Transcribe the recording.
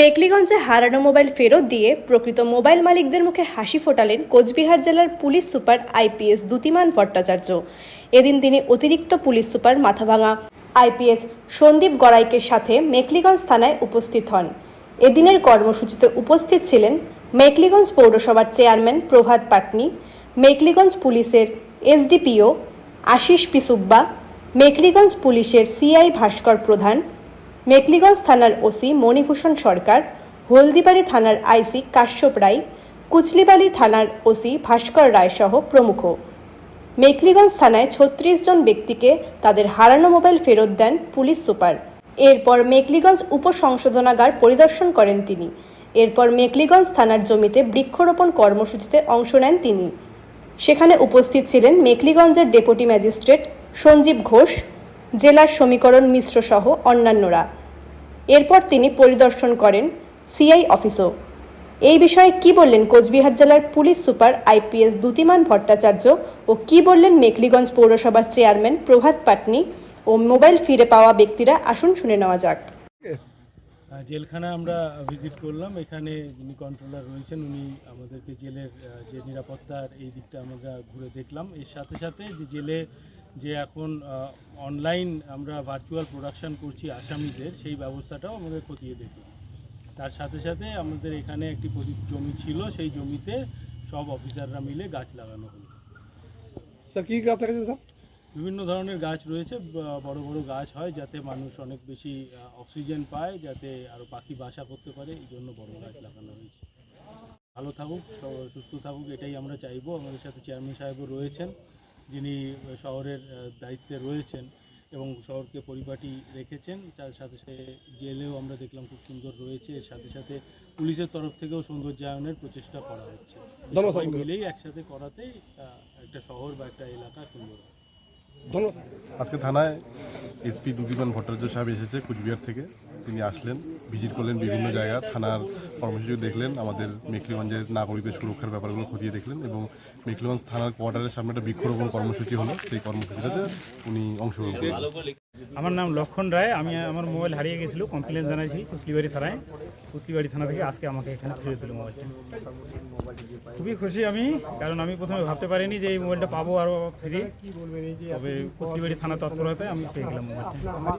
মেকলিগঞ্জে হারানো মোবাইল ফেরত দিয়ে প্রকৃত মোবাইল মালিকদের মুখে হাসি ফোটালেন কোচবিহার জেলার police super IPS Dyutiman Bhattacharya. এদিন তিনি অতিরিক্ত police super Mathabhanga. IPS Sandeep গড়াইকের সাথে মেকলিগঞ্জ থানায় উপস্থিত হন। এদিনের কর্মসূচিতে উপস্থিত ছিলেন মেকলিগঞ্জ পৌরসভার চেয়ারম্যান প্রভাত পাটনি, মেকলিগঞ্জ পুলিশের এসডিপিও আশিস পিসুব্বা, মেকলিগঞ্জ পুলিশের সিআই ভাস্কর প্রধান মেকলিগঞ্জ থানার ওসি মণিভূষণ সরকার, হলদিবাড়ি থানার আইসি কাশ্যপ রায় কুচলিবাড়ি থানার ওসি ভাস্কর রায়সহ প্রমুখ। মেকলিগঞ্জ থানায় ছত্রিশ জন ব্যক্তিকে তাদের হারানো মোবাইল ফেরত দেন পুলিশ সুপার। এরপর মেকলিগঞ্জ উপসংশোধনাগার পরিদর্শন করেন তিনি। এরপর মেকলিগঞ্জ থানার জমিতে বৃক্ষরোপণ কর্মসূচিতে অংশ নেন তিনি। সেখানে উপস্থিত ছিলেন মেকলিগঞ্জের ডেপুটি ম্যাজিস্ট্রেট সঞ্জীব ঘোষ জেলার সমীকরণ মিশ্র সহ অন্যান্যরা। এরপর তিনি পরিদর্শন করেন সিআই অফিসও। এই বিষয়ে কি বললেন কোচবিহার জেলার police super IPS Dyutiman Bhattacharya ও কি বললেন মেকলিগঞ্জ পৌরসভার চেয়ারম্যান প্রভাত পাটনি ও মোবাইল ফিরে পাওয়া ব্যক্তিরা? আসুন শুনে নেওয়া যাক। জেলখানা আমরা ভিজিট করলাম। এখানে যিনি কন্ট্রোলার রয়েছেন, উনি আমাদেরকে জেলের যে নিরাপত্তার এই দিকটা আমরা ঘুরে দেখলাম। এর সাথে সাথে যে জেলে যে এখন অনলাইন আমরা ভার্চুয়াল প্রোডাকশন করছি আসামিদের, সেই ব্যবস্থাটাও আমাদের খতিয়ে দেখলাম। তার সাথে সাথে আমাদের এখানে একটি জমি ছিল, সেই জমিতে সব অফিসাররা মিলে গাছ লাগানো হলো। স্যার, কী গাছ লাগাচ্ছে স্যার? বিভিন্ন ধরনের গাছ রয়েছে বড় বড় গাছ হয় যাতে মানুষ অনেক বেশি অক্সিজেন পায় যাতে আরও পাখি বাসা করতে পারে এই জন্য বড় গাছ লাগানো হয়েছে। ভালো থাকুক সুস্থ থাকুক এটাই আমরা চাইব। আমাদের সাথে চেয়ারম্যান সাহেবও রয়েছেন যিনি শহরের দায়িত্বে রয়েছেন এবং শহরকে পরিপাটি রেখেছেন। তার সাথে সাথে জেলেও আমরা দেখলাম খুব সুন্দর রয়েছে। এর সাথে সাথে পুলিশের তরফ থেকেও সৌন্দর্যায়নের প্রচেষ্টা করা হচ্ছে। মিলেই একসাথে করাতেই একটা শহর বা একটা এলাকা সুন্দর হয়। আজকে থানায় এসপি দুদিমান ভট্টাচার্য সাহেব এসেছে কুচবিহার থেকে। তিনি আসলেন, ভিজিট করলেন বিভিন্ন জায়গা, থানার কর্মসূচি দেখলেন, আমাদের মেকলিগঞ্জের নাগরিকদের সুরক্ষার ব্যাপারগুলো খতিয়ে দেখলেন এবং মেকলিগঞ্জ থানার কোয়ার্টারের সামনে একটা বৃক্ষরোপণ কর্মসূচি হলো। সেই কর্মসূচিটাতে উনি অংশগ্রহণ করলেন। আমার নাম লক্ষণ রায়, আমি আমার মোবাইল হারিয়ে গেছিল কমপ্লেন জানাইছি কুসলিবাড়ি থানায়। কুসলিবাড়ি থানা থেকে আজকে আমাকে এখানে ফিরে দিল মোবাইলটা। খুবই খুশি আমি, কারণ আমি প্রথমে ভাবতে পারিনি যে এই মোবাইলটা পাবো আরও ফ্রি। তবে কুসলিবাড়ি থানা তৎপরতায় আমি পেয়ে গেলাম মোবাইলটা।